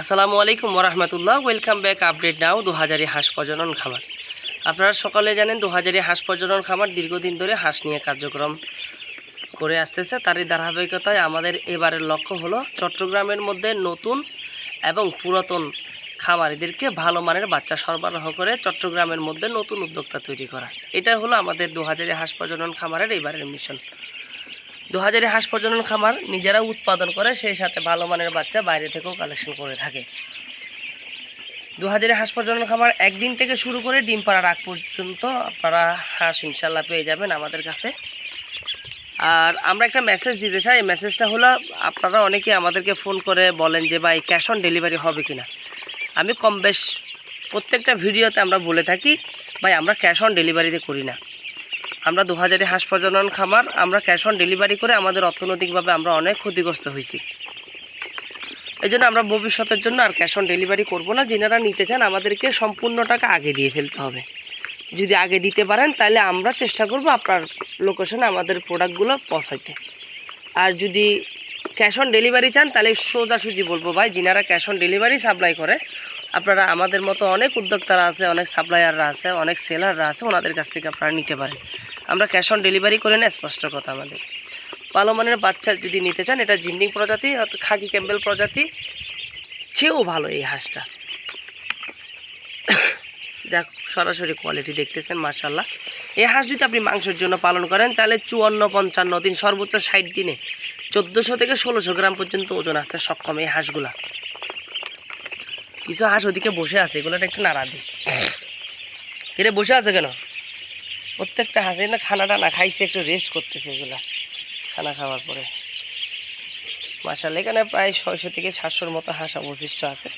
আসসালামু আলাইকুম ওরহমতুল্লাহ ওয়েলকাম ব্যাক আপডেট নাও দু হাজারি হাঁস প্রজনন খামার। আপনারা সকালে জানেন দু হাজারি হাঁস প্রজনন খামার দীর্ঘদিন ধরে হাঁস নিয়ে কার্যক্রম করে আসতেছে। তারই ধারাবাহিকতায় আমাদের এবারের লক্ষ্য হলো চট্টগ্রামের মধ্যে নতুন এবং পুরাতন খামারিদেরকে ভালো মানের বাচ্চা সরবরাহ করে চট্টগ্রামের মধ্যে নতুন উদ্যোক্তা তৈরি করা। এটা হলো আমাদের দু হাজারি হাঁস প্রজনন খামারের এবারের মিশন দু হাজারি হাঁস প্রজনন খামার নিজেরা উৎপাদন করে, সেই সাথে ভালো মানের বাচ্চা বাইরে থেকেও কালেকশন করে থাকে। দু হাজারি হাঁস প্রজনন খামার একদিন থেকে শুরু করে ডিম পাড়ার আগ পর্যন্ত আপনারা হাঁস ইনশাল্লাহ পেয়ে যাবেন আমাদের কাছে। আর আমরা একটা মেসেজ দিতে চাই, এই মেসেজটা হলো, আপনারা অনেকে আমাদেরকে ফোন করে বলেন যে, ভাই ক্যাশ অন ডেলিভারি হবে কি না আমি কম বেশ প্রত্যেকটা ভিডিওতে আমরা বলে থাকি, ভাই, আমরা ক্যাশ অন ডেলিভারিতে করি না। আমরা দু হাজারে হাঁস প্রজনন খামার, আমরা ক্যাশ অন ডেলিভারি করে আমাদের অর্থনৈতিকভাবে আমরা অনেক ক্ষতিগ্রস্ত হয়েছি। এই জন্য আমরা ভবিষ্যতের জন্য আর ক্যাশ অন ডেলিভারি করব না। যেনারা নিতে চান, আমাদেরকে সম্পূর্ণ টাকা আগে দিয়ে ফেলতে হবে। যদি আগে দিতে পারেন, তাহলে আমরা চেষ্টা করব আপনার লোকেশনে আমাদের প্রোডাক্টগুলো পৌঁছাইতে। আর যদি ক্যাশ অন ডেলিভারি চান, তাহলে সোজাসুজি বলব ভাই, যিনারা ক্যাশ অন ডেলিভারি সাপ্লাই করে, আপনারা আমাদের মতো অনেক উদ্যোক্তারা আছে, অনেক সাপ্লায়াররা আছে, অনেক সেলাররা আছে, ওনাদের কাছ থেকে আপনারা নিতে পারেন। আমরা ক্যাশ অন ডেলিভারি করে না স্পষ্ট কথা আমাদের। ভালো মানের বাচ্চা যদি নিতে চান, এটা জিন্ডিং প্রজাতি খাকি ক্যাম্বেল প্রজাতি চেয়েও ভালো এই হাঁসটা। যাক, সরাসরি কোয়ালিটি দেখতেছেন মার্শাল্লাহ এই হাঁস যদি আপনি মাংসের জন্য পালন করেন, তাহলে চুয়ান্ন, পঞ্চান্ন দিন, সর্বোচ্চ ষাট দিনে চোদ্দোশো থেকে ষোলোশো গ্রাম পর্যন্ত ওজন আসতে সক্ষম এই হাঁসগুলা। কিছু হাঁস ওদিকে বসে আছে, এগুলোটা একটু নাড়া দিই এরে বসে আছে কেন? প্রত্যেকটা হাঁসে না খানা টানা খাইছে, একটু রেস্ট করতেছে এগুলা, খানা খাওয়ার পরে। মাসাল এখানে প্রায় ছয়শো থেকে সাতশোর মতো হাঁস অবশিষ্ট আছে।